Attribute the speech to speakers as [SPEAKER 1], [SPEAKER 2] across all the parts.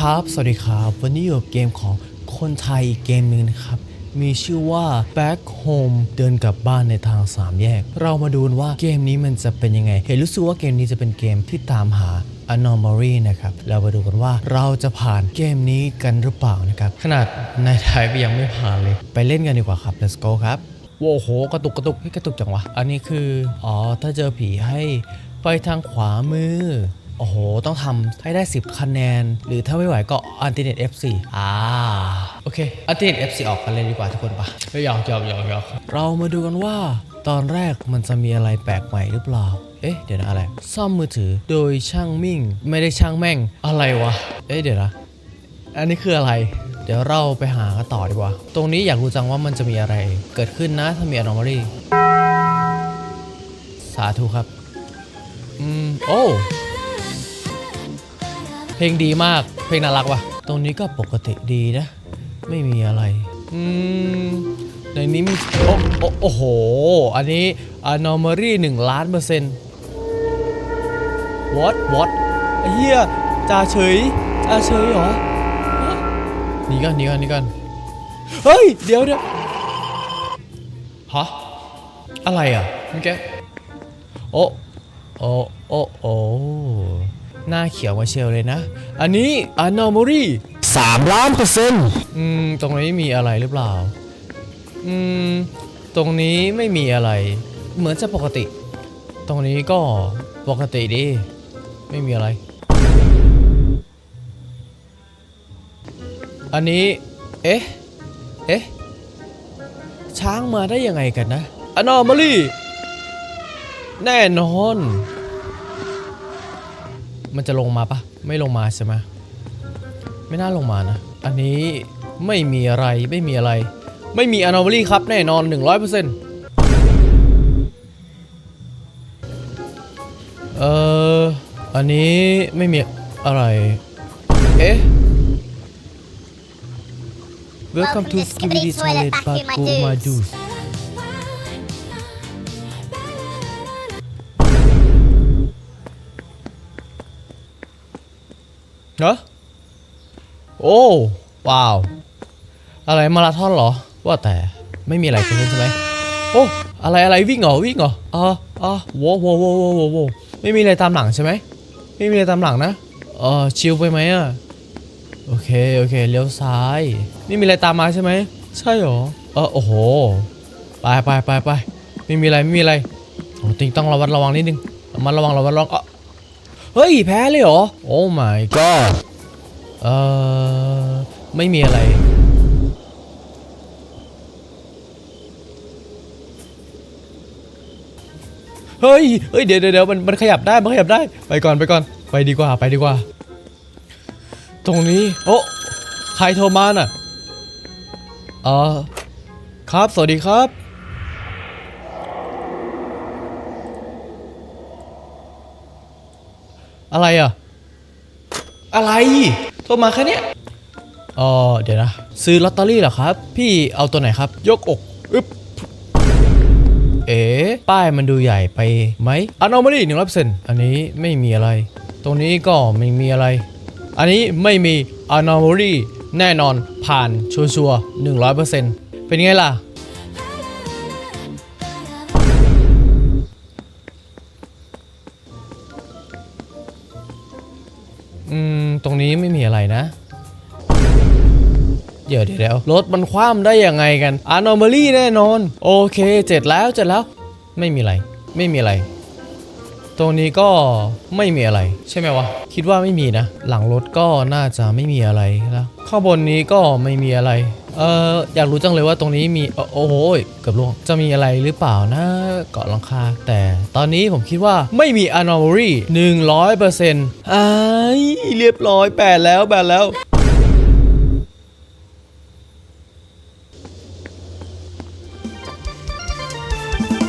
[SPEAKER 1] ครับ สวัสดีครับ วันนี้อยู่กับเกมของคนไทยอีกเกมหนึ่งนะครับ มีชื่อว่า Back Home เดินกลับบ้านในทางสามแยก เรามาดูว่าเกมนี้มันจะเป็นยังไง เห็นรู้สึกว่าเกมนี้จะเป็นเกมที่ตามหา Anomaly นะครับ เรามาดูกันว่าเราจะผ่านเกมนี้กันหรือเปล่านะครับ ขนาดในไทยก็ยังไม่ผ่านเลย ไปเล่นกันดีกว่าครับ let's go ครับ โว้โห กระตุกกระตุกให้กระตุกจังวะ อันนี้คือ อ๋อ ถ้าเจอผีให้ไปทางขวามือ โอ้โห ต้องทำให้ได้ 10 คะแนน หรือถ้าไม่ไหวก็อันติเน็ต F4 อ่า โอเค อันติเน็ต F4 ออกกันเลยดีกว่าทุกคนปะเฮ้ยยอกหยอกหยอกหยอกเรามาดูกันว่า ตอนแรกมันจะมีอะไรแปลกใหม่หรือเปล่า เอ๊ะ เดี๋ยวนะอะไร ซ่อมมือถือโดยช่างมิ่ง ไม่ได้ช่างแม่ง อะไรวะ เอ๊ะ เดี๋ยวนะ อันนี้คืออะไรเดี๋ยวเราไปหากันต่อดีกว่า ตรงนี้อยากรู้จังว่ามันจะมีอะไร เกิดขึ้นนะถ้ามี anomaly สาธุครับ อืม โอ้ เพลงดีมาก เพลงน่ารักว่ะ ตรงนี้ก็ปกติดีนะ ไม่มีอะไร อืม ในนี้มีโอ้โอ้โอ้โห อันนี้ anomaly 1ล้านเปอร์เซ็นต์ what what ไอ้เหี้ยจ่าเฉยจ่าเฉยเหรอหนีก่อนหนีก่อนหนีก่อน เฮ้ย เดี๋ยวเดี๋ยวฮะ อะไรอะเมื่อกี้โอ้โอ้โอ้โอ้ หน้าเขียวมาเชลเลยนะ อันนี้ anomaly
[SPEAKER 2] 3ล้านเปอร์เซ็นต์
[SPEAKER 1] อืม ตรงนี้มีอะไรหรือเปล่า อืม ตรงนี้ไม่มีอะไร เหมือนจะปกติ ตรงนี้ก็ปกติดี ไม่มีอะไร อันนี้ เอ๊ะ เอ๊ะ ช้างมาได้ยังไงกันนะ anomaly แน่นอน มันจะลงมาปะไม่ลงมาใช่ไหมไม่น่าลงมานะ อันนี้ไม่มีอะไรไม่มีอะไร ไม่มี anomaly ครับแน่นอน 100%เอ่ออันนี้ไม่มีอะไร เอ๊ะ Welcome to Skibidi Toilet but go เหรอโอ้ว้าว อะไรมาราธอนเหรอ ว่าแต่ไม่มีอะไรเกิดขึ้นใช่ไหมโอ้อะไรอะไรวิ่งเหรอวิ่งเหรออ๋ออ๋อโว้โว้โว้โว้โว้โว้ไม่มีอะไรตามหลังใช่ไหมไม่มีอะไรตามหลังนะเออชิลไปไหมอะโอเคโอเคเลี้ยวซ้ายไม่มีอะไรตามมาใช่ไหมใช่หรอเออโอ้โหไปไปไปไปไม่มีอะไรไม่มีอะไรโอ้ติงต้องระวัดระวังนิดนึงระมัดระวังระวัดระวังเอ้อ เฮ้ย แพ้เลยเหรอ โอ้ my god เออไม่มีอะไร เฮ้ย เฮ้ยเดี๋ยวเดี๋ยวเดี๋ยวมันมันขยับได้ มันขยับได้ ไปก่อนไปก่อน ไปดีกว่า ไปดีกว่า ตรงนี้ โอ้ ใครโทรมาน่ะ เออครับ สวัสดีครับ อะไรอะ อะไรโทรมาแค่เนี้ยอ๋อเดี๋ยวนะ ซื้อลอตเตอรี่เหรอครับ พี่เอาตัวไหนครับ ยกอกอึ๊บเอ๋ป้ายมันดูใหญ่ไปไหมอันเอามาดิหนึ่งร้อยเปอร์เซ็นต์อันนี้ไม่มีอะไร ตรงนี้ก็ไม่มีอะไร อันนี้ไม่มี anomaly แน่นอนผ่านชัวร์ๆหนึ่งร้อยเปอร์เซ็นต์เป็นไงล่ะ ตรงนี้ไม่มีอะไรนะ เดี๋ยวเดี๋ยวรถมันคว่ำได้ยังไงกันอานอมอลี่แน่นอน โอเคเจ็ดแล้วเจ็ดแล้ว ไม่มีอะไร ไม่มีอะไร ตรงนี้ก็ไม่มีอะไร ใช่ไหมวะ คิดว่าไม่มีนะ หลังรถก็น่าจะไม่มีอะไรแล้วข้างบนนี้ก็ไม่มีอะไร เอออยากรู้จังเลยว่าตรงนี้มีโอ้โหเกือบล่วงจะมีอะไรหรือเปล่านะเกาะลังคา แต่ตอนนี้ผมคิดว่าไม่มี anomaly 100%อ้ายเรียบร้อยแปดแล้วแปดแล้ว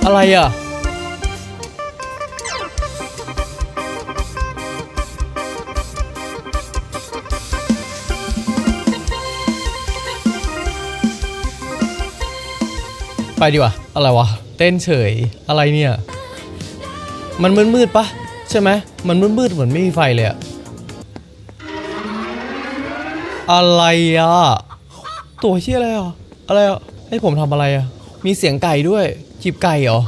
[SPEAKER 1] อะไรอะ ไปดีกว่าอะไรวะ เต้นเฉยอะไรเนี่ย มันมืดๆปะใช่ไหมมันมืดๆเหมือนไม่มีไฟเลยอะอะไรอะตัวเชี่ยอะไรอะอะไรอะให้ผมทำอะไรอะมีเสียงไก่ด้วยหยิบไก่เหรอ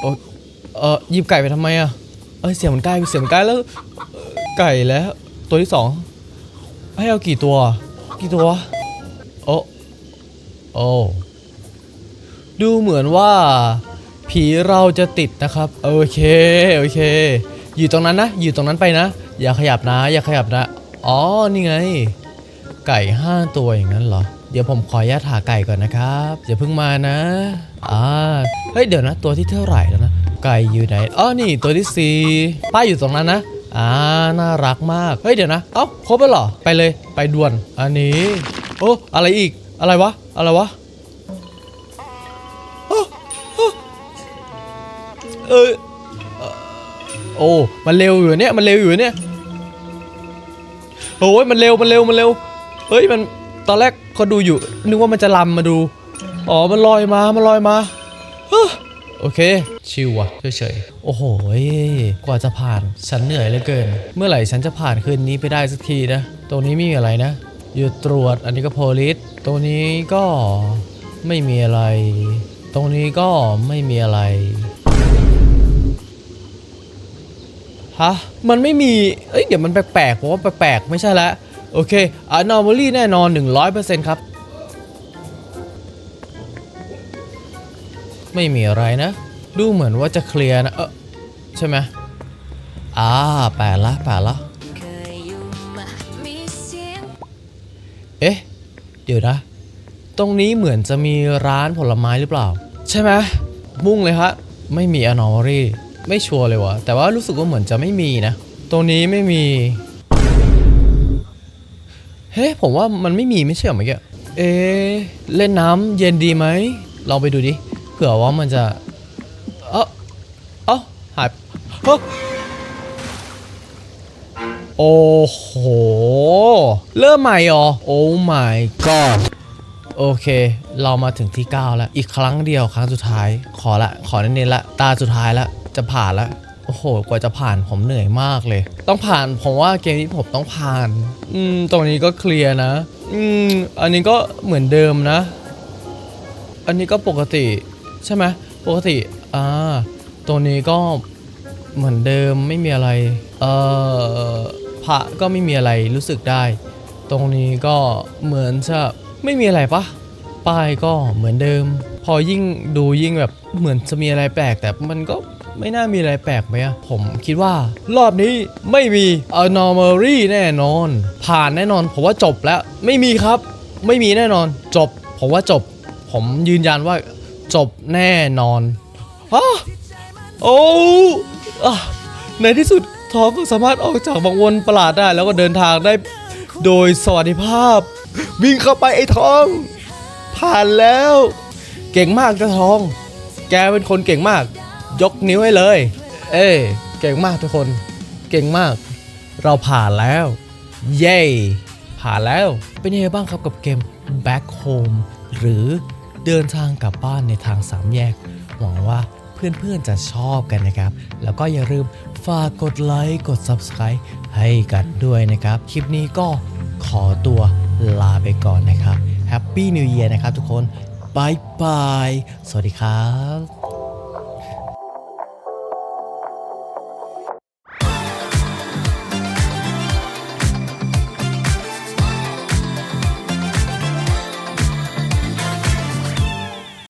[SPEAKER 1] โอเออหยิบไก่ไปทำไมอะ เอ้ยเสียงเหมันไก่เสียงเหมันไก่แล้ว ไก่แล้ว ตัวที่สองให้เอากี่ตัว กี่ตัว โอ้โอ้ ดูเหมือนว่า ผีเราจะติดนะครับ โอเค โอเค อยู่ตรงนั้นนะ อยู่ตรงนั้นไปนะ อย่าขยับนะ อย่าขยับนะ อ๋อ นี่ไง ไก่ห้าตัวอย่างนั้นเหรอ เดี๋ยวผมขออนุญาตหาไก่ก่อนนะครับอย่าเพิ่งมานะ อ่า เฮ้ย เดี๋ยวนะ ตัวที่เท่าไหร่แล้วนะ ไก่อยู่ไหน อ๋อ นี่ตัวที่สี่ป้ายอยู่ตรงนั้นนะ อ่า น่ารักมาก เฮ้ย เดี๋ยวนะ เอ้า ครบแล้วเหรอ ไปเลย ไปด่วน อันนี้ โอ้ อะไรอีก อะไรวะ อะไรวะ เออโอ้มันเร็วอยู่เนี่ยมันเร็วอยู่เนี่ยโอ้ยมันเร็วมันเร็วมันเร็วเฮ้ยมันตอนแรกเขาดูอยู่นึกว่ามันจะลำมาดูอ๋อมันลอยมามันลอยมาโอเค ชิวอะเฉยๆ โอ้โห กว่าจะผ่าน ฉันเหนื่อยเหลือเกิน เมื่อไหร่ฉันจะผ่านคืนนี้ไปได้สักทีนะ ตรงนี้ไม่มีอะไรนะ อยู่ตรวจ อันนี้ก็โพลิส ตรงนี้ก็ไม่มีอะไร ตรงนี้ก็ไม่มีอะไร ฮะ มันไม่มี เอ้ย เดี๋ยวมันแปลกๆผมว่าแปลกๆ ไม่ใช่ละ โอเค anomaly แน่นอน 100%ครับ ไม่มีอะไรนะ ดูเหมือนว่าจะเคลียร์นะ เออใช่ไหมอ่าแปดละแปดละ
[SPEAKER 3] เอ๊ะ
[SPEAKER 1] เดี๋ยวนะ ตรงนี้เหมือนจะมีร้านผลไม้หรือเปล่า ใช่ไหมมุ่งเลยฮะ ไม่มี anomaly ไม่ชัวร์เลยวะแต่ว่ารู้สึกว่าเหมือนจะไม่มีนะ ตรงนี้ไม่มี เฮ้ผมว่ามันไม่มีไม่ใช่เหรอเมื่อกี้เอะเล่นน้ำเย็นดีไหมลองไปดูดิเผื่อว่ามันจะเออเอ้าหายเฮ้โอ้โห เริ่มใหม่เหรอโอ้ my god โอเค เรามาถึงที่ 9 แล้ว อีกครั้งเดียวครั้งสุดท้าย ขอละ ขอเน้นๆละ ตาสุดท้ายละ จะผ่านและโอ้โห กว่าจะผ่านผมเหนื่อยมากเลย ต้องผ่านผมว่าเกมนี้ผมต้องผ่าน อืม ตรงนี้ก็เคลียร์นะ อืม อันนี้ก็เหมือนเดิมนะ อันนี้ก็ปกติใช่ไหมปกติ อ่า ตรงนี้ก็เหมือนเดิมไม่มีอะไร เอ่อ พระก็ไม่มีอะไรรู้สึกได้ ตรงนี้ก็เหมือนจะไม่มีอะไรปะป้ายก็เหมือนเดิม พอยิ่งดูยิ่งแบบเหมือนจะมีอะไรแปลกแต่มันก็ ไม่น่ามีอะไรแปลกไหมอะผมคิดว่ารอบนี้ไม่มี anomaly แน่นอน ผ่านแน่นอน ผมว่าจบแล้ว ไม่มีครับ ไม่มีแน่นอน จบ ผมว่าจบ ผมยืนยันว่าจบแน่นอนฮะโอ้อในที่สุดทองก็สามารถออกจากวังวนประหลาดได้ แล้วก็เดินทางได้โดยสวัสดิภาพ วิ่งเข้าไปไอ้ทอง ผ่านแล้ว เก่งมากเจ้าทอง แกเป็นคนเก่งมาก ยกนิ้วให้เลย เอ้เก่งมากทุกคน เก่งมาก เราผ่านแล้ว เย้ผ่านแล้ว เป็นยังไงบ้างครับกับเกม Back Home หรือเดินทางกลับบ้านในทางสามแยก หวังว่าเพื่อนๆจะชอบกันนะครับ แล้วก็อย่าลืมฝากกดไลค์ กด Subscribe ให้กันด้วยนะครับ คลิปนี้ก็ขอตัวลาไปก่อนนะครับ Happy New Year นะครับทุกคนบายบาย สวัสดีครับ